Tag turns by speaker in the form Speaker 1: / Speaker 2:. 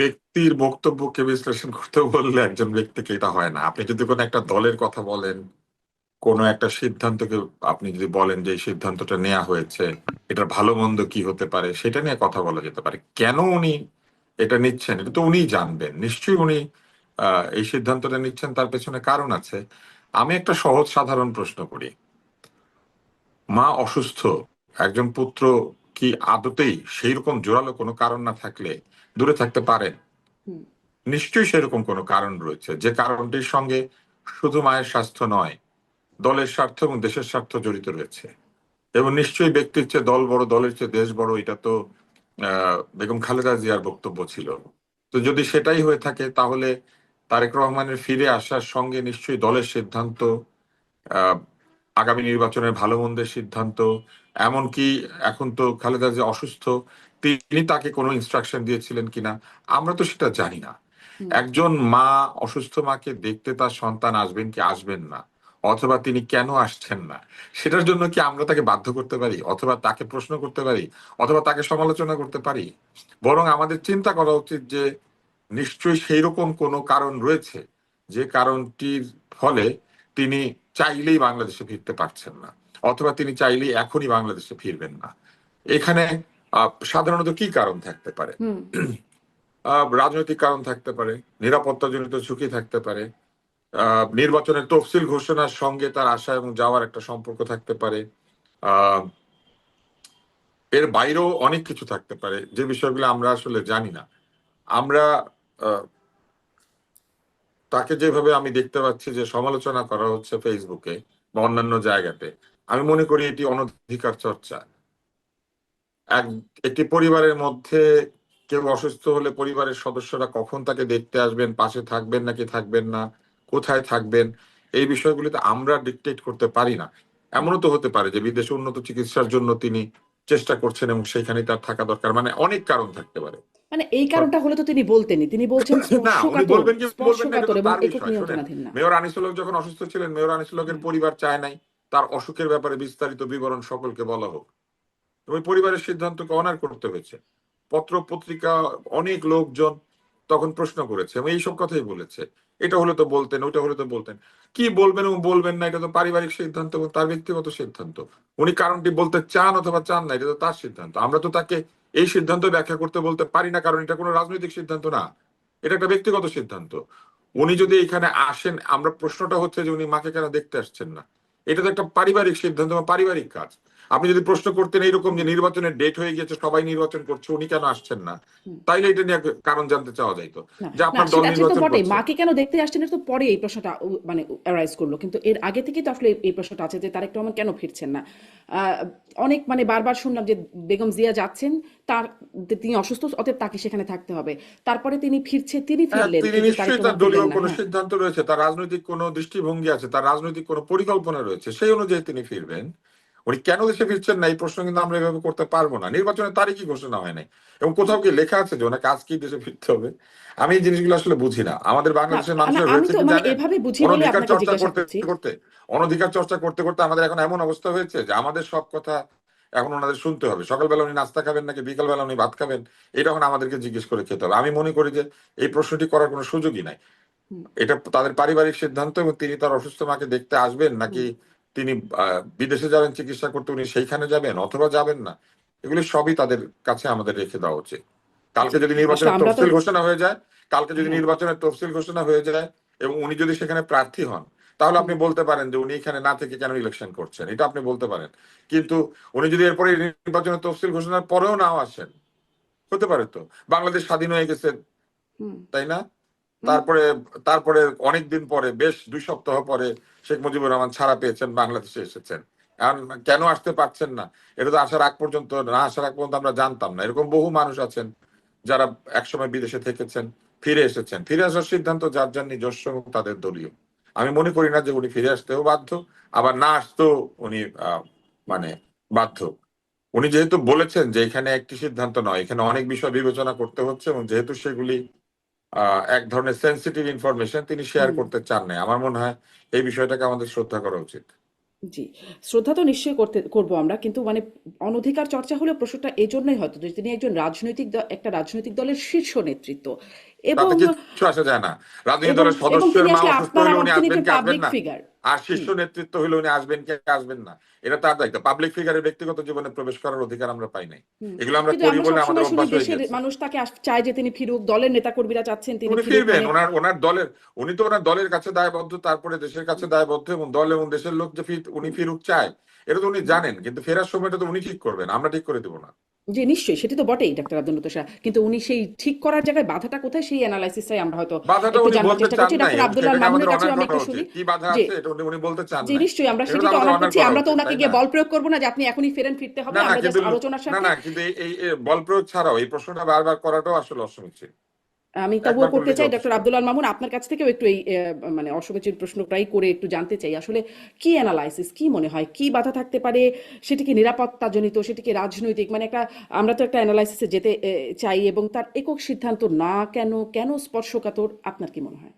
Speaker 1: ব্যক্তির বক্তব্যকে বিশ্লেষণ করতে বললে একজন ব্যক্তিকে এটা হয় না। আপনি যদি কোনো একটা দলের কথা বলেন, কোনো একটা সিদ্ধান্তকে আপনি যদি বলেন যে এই সিদ্ধান্তটা নেওয়া হয়েছে, এটার ভালো মন্দ কি হতে পারে, সেটা নিয়ে কথা বলা যেতে পারে। কেন উনি এটা নিচ্ছেন? এটা তো উনিই জানবেন। নিশ্চয়ই উনি এই সিদ্ধান্তটা নিচ্ছেন, তার পেছনে কারণ আছে। আমি একটা সহজ সাধারণ প্রশ্ন করি। মা অসুস্থ, একজন পুত্র কি আদতেই সেই রকম জোরালো কোনো কারণ না থাকলে দূরে থাকতে পারেন। নিশ্চয়ই সেরকম কোনো কারণ রয়েছে। যে কারণটির সঙ্গে শুধু মায়ের স্বাস্থ্য নয় দলের স্বার্থ এবং দেশের স্বার্থ জড়িত রয়েছে। এবং নিশ্চয়ই ব্যক্তির চেয়ে দল বড় দলের চেয়ে দেশ বড় এটা তো আহ, বেগম খালেদা জিয়ার বক্তব্য ছিল। তো যদি সেটাই হয়ে থাকে তাহলে তারেক রহমানের ফিরে আসার সঙ্গে নিশ্চয়ই দলের সিদ্ধান্ত আহ, আগামী নির্বাচনের ভালো মন্দের সিদ্ধান্ত এমনকি এখন তো খালেদা জিয়া অসুস্থ তিনি তাকে কোনো ইনস্ট্রাকশন দিয়েছিলেন কিনা আমরা তো সেটা জানি না। একজন মা অসুস্থ মাকে দেখতে তার সন্তান আসবেন কি আসবেন না অথবা তিনি কেন আসছেন না সেটার জন্য কি আমরা তাকে বাধ্য করতে পারি অথবা তাকে প্রশ্ন করতে পারি অথবা তাকে সমালোচনা করতে পারি? বরং আমাদের চিন্তা করা উচিত যে নিশ্চয়ই সেই রকম কোনো কারণ রয়েছে যে কারণটির ফলে তিনি চাইলেই বাংলাদেশে ফিরতে পারছেন না অথবা তিনি চাইলেই এখনই বাংলাদেশে ফিরবেন না। এখানে সাধারণত কি কারণ থাকতে পারে? রাজনৈতিক কারণ থাকতে পারে নিরাপত্তাজনিত ঝুঁকি থাকতে পারে নির্বাচনের তফসিল ঘোষণার সঙ্গে তার আসা এবং যাওয়ার একটা সম্পর্ক থাকতে পারে আহ, এর বাইরেও অনেক কিছু থাকতে পারে যে বিষয়গুলো আমরা আসলে জানি না। আমরা আহ, তাকে যেভাবে আমি দেখতে পাচ্ছি যে সমালোচনা করা হচ্ছে ফেসবুকে বা অন্যান্য জায়গাতে, আমি মনে করি এটি অনধিকার চর্চা। এক, একটি পরিবারের মধ্যে কেউ অসুস্থ হলে পরিবারের সদস্যরা কখন তাকে দেখতে আসবেন, পাশে থাকবেন নাকি থাকবেন না, কোথায় থাকবেন, এই বিষয়গুলিতে আমরা ডিকটেট করতে পারি না। এমনও তো হতে পারে যে বিদেশে উন্নত চিকিৎসার জন্য তিনি চেষ্টা করছেন এবং সেখানে তার থাকা দরকার। মানে অনেক কারণ থাকতে পারে।
Speaker 2: মানে এই কারণটা হলে তো তিনি বলতেনই। তিনি বলছেন
Speaker 1: মেয়র আনিসুল হক যখন অসুস্থ ছিলেন মেয়র আনিসুল হকের পরিবার চায় নাই তার অসুখের ব্যাপারে বিস্তারিত বিবরণ সকলকে বলা হোক। ওই পরিবারের সিদ্ধান্তকে অনার করতে হয়েছে। পত্র পত্রিকা অনেক লোকজন তখন প্রশ্ন করেছে এবং এইসব কথাই বলেছে। এটা হলে তো বলতেন, ওইটা হলে তো বলতেন। কি বলবেন এবং বলবেন না, এটা তো পারিবারিক সিদ্ধান্ত এবং তার ব্যক্তিগত সিদ্ধান্ত। উনি কারণটি বলতে চান অথবা চান না, এটা তো তার সিদ্ধান্ত। আমরা তো তাকে এই সিদ্ধান্ত ব্যাখ্যা করতে বলতে পারি না, কারণ এটা কোনো রাজনৈতিক সিদ্ধান্ত না। এটা একটা ব্যক্তিগত সিদ্ধান্ত। উনি যদি এখানে আসেন, আমরা প্রশ্নটা হচ্ছে যে উনি মাকে কেন দেখতে আসছেন না? এটা তো একটা পারিবারিক সিদ্ধান্ত বা পারিবারিক কাজ। আপনি যদি প্রশ্ন করতেন এইরকম যে নির্বাচনের ডেট হয়ে গেছে সবাই নির্বাচন করছে উনি কেন আসছেন না? তাইলে এটা নিয়ে কারণ জানতে চাওয়া যাইতো যে আপনার দল নির্বাচন করছে।
Speaker 2: মাকে কেন দেখতে আসছেন তো পরে এই প্রশ্নটা মানে অ্যারাইজ করল। কিন্তু এর আগে থেকেই তো আসলে এই- প্রশ্নটা আছে যে তারেক রহমান কেন ফিরছেন না? অনেক মানে বারবার শুনলাম যে বেগম জিয়া যাচ্ছেন তার তিনি অসুস্থ অতএব তাকে সেখানে থাকতে হবে। তারপরে তিনি ফিরছে তিনি
Speaker 1: হ্যাঁ
Speaker 2: ফিরলেন
Speaker 1: তিনি নিশ্চয়ই তার দলীয় কোনো
Speaker 2: হ্যাঁ।
Speaker 1: সিদ্ধান্ত রয়েছে তার রাজনৈতিক কোনো দৃষ্টিভঙ্গি আছে তার রাজনৈতিক কোনো পরিকল্পনা রয়েছে সেই অনুযায়ী তিনি ফিরবেন। উনি কেন দেশে ফিরছেন না? এই প্রশ্ন কিন্তু আমরা এভাবে করতে পারব না। নির্বাচনের তারিখই ঘোষণা হয় নাই। এবং কোথাও কি লেখা আছে যে ওনাকে আজকেই দেশে ফিরতে হবে। আমি এই জিনিসগুলো আসলে বুঝি না। আমাদের বাংলাদেশের মানুষের হয়েছে
Speaker 2: মানে
Speaker 1: অনধিকার চর্চা করতে করতে অনধিকার চর্চা করতে করতে আমাদের এখন এমন অবস্থা হয়েছে যে আমাদের সব কথা এখন ওনাদের শুনতে হবে। সকালবেলা উনি নাস্তা খাবেন নাকি বিকালবেলা উনি ভাত খাবেন? এটা এখন আমাদেরকে জিজ্ঞেস করে খেতে হবে। আমি মনে করি যে এই প্রশ্নটি করার কোনো সুযোগই নাই। এটা তাদের পারিবারিক সিদ্ধান্ত এবং তিনি তার অসুস্থ মাকে দেখতে আসবেন নাকি তিনি বিদেশে যাবেন চিকিৎসা করতে উনি সেইখানে যাবেন অথবা যাবেন না। এগুলি সবই তাদের কাছে আমাদের রেখে দেওয়া উচিত। কালকে যদি নির্বাচনের তফসিল ঘোষণা হয়ে যায় কালকে যদি নির্বাচনের তফসিল ঘোষণা হয়ে যায় এবং উনি যদি সেখানে প্রার্থী হন তাহলে আপনি বলতে পারেন যে উনি এখানে না থেকে কেন ইলেকশন করছেন এটা আপনি বলতে পারেন। কিন্তু উনি যদি এরপরে নির্বাচনের তফসিল ঘোষণার পরেও নাও আসেন হতে পারে তো? বাংলাদেশ স্বাধীন হয়ে গেছে তাই না? তারপরে তারপরে অনেক দিন পরে, বেশ দুই সপ্তাহ পরে শেখ মুজিবুর রহমান ছাড়া পেয়েছেন, বাংলাদেশে এসেছেন। কেন আসতে পারছেন না? এটা তো আসার আগ পর্যন্ত, না আসার আগ পর্যন্ত আমরা জানতাম না। এরকম বহু মানুষ আছেন যারা একসময় বিদেশে থেকেছেন, ফিরে এসেছেন। ফিরে আসার সিদ্ধান্ত যার যার নিজস্ব এবং তাদের দলীয়। আমি মনে করি না যে উনি ফিরে আসতেও বাধ্য, আবার না আসতেও উনি মানে বাধ্য। উনি যেহেতু বলেছেন যে এখানে একটি সিদ্ধান্ত নয়, এখানে অনেক বিষয় বিবেচনা করতে হচ্ছে এবং যেহেতু সেগুলি এক ধরনের সেন্সিটিভ ইনফরমেশন তিনি শেয়ার করতে চান না আমার মনে হয় এই বিষয়টাকে আমাদের শ্রদ্ধা করা উচিত।
Speaker 2: জি শ্রদ্ধা তো নিশ্চয়ই করতে করব আমরা। কিন্তু মানে অনধিকার চর্চা হলে প্রশ্নটা এই জন্যই হয়তো তিনি একজন রাজনৈতিক একটা রাজনৈতিক দলের শীর্ষ নেতৃত্ব। এবং
Speaker 1: কিছু আসা যায় না। রাজনৈতিক দলের সদস্যের মা অসুস্থ হলে উনি আসবেন কি আসবেন না? আর শীর্ষ নেতৃত্ব হলে উনি আসবেন কি আসবেন না? এটা তার দায়িত্ব। পাবলিক ফিগারের ব্যক্তিগত জীবনে প্রবেশ করার অধিকার আমরা পাই নাই। এগুলো আমরা করি বলে আমাদের অভ্যাস হয়ে গেছে।
Speaker 2: মানুষ তাকে চায় যে তিনি ফিরুক দলের নেতাকর্মীরা চাচ্ছেন তিনি
Speaker 1: ফিরবেন। ওনার ওনার দলের উনি তো ওনার দলের কাছে দায়বদ্ধ তারপরে দেশের কাছে দায়বদ্ধ এবং দল এবং দেশের লোক যে উনি ফিরুক চায় এটা তো উনি জানেন। কিন্তু ফেরার সময়টা তো উনি ঠিক করবেন। আমরা ঠিক করে দেবো না।
Speaker 2: যে নিশ্চয়ই সেটি তো বটেই ডাক্তার আব্দুল লতিফ শাহ। কিন্তু উনি সেই ঠিক করার জায়গায় বাধাটা কোথায়? সেই অ্যানালাইসিসটাই আমরা হয়তো
Speaker 1: বাধাটা
Speaker 2: একটু
Speaker 1: উনি
Speaker 2: জানার
Speaker 1: বলতে
Speaker 2: চেষ্টা
Speaker 1: চান
Speaker 2: করছি ডাক্তার আব্দুল্লাহ মামুনের
Speaker 1: কাছে
Speaker 2: আমি একটু শুনি।
Speaker 1: কি বাধা আছে? এটা উনি বলতে চান
Speaker 2: যে নিশ্চয়ই আমরা
Speaker 1: সেটি তো
Speaker 2: অনার করছি। আমরা তো ওনাকে গিয়ে বল প্রয়োগ করব না যে আপনি এখনই ফেরেন ফিরতে হবে।
Speaker 1: না না
Speaker 2: আমরা জাস্ট আলোচনার
Speaker 1: না
Speaker 2: সাথে
Speaker 1: না কিন্তু এই বল প্রয়োগ ছাড়াও এই প্রশ্নটা বারবার করাটাও আসলে অসমীচীন
Speaker 2: আমি তবুও করতে চাই ডক্টর আব্দুল্লাহ মামুন আপনার কাছ থেকেও একটু এই মানে অসমীচীন প্রশ্নটাই করে একটু জানতে চাই। আসলে কি অ্যানালাইসিস কি মনে হয়? কি বাধা থাকতে পারে? সেটিকে নিরাপত্তাজনিত সেটিকে রাজনৈতিক মানে একটা আমরা তো একটা অ্যানালাইসিসে যেতে চাই এবং তার একক সিদ্ধান্ত না কেন কেন স্পর্শকাতর? আপনার কি মনে হয়?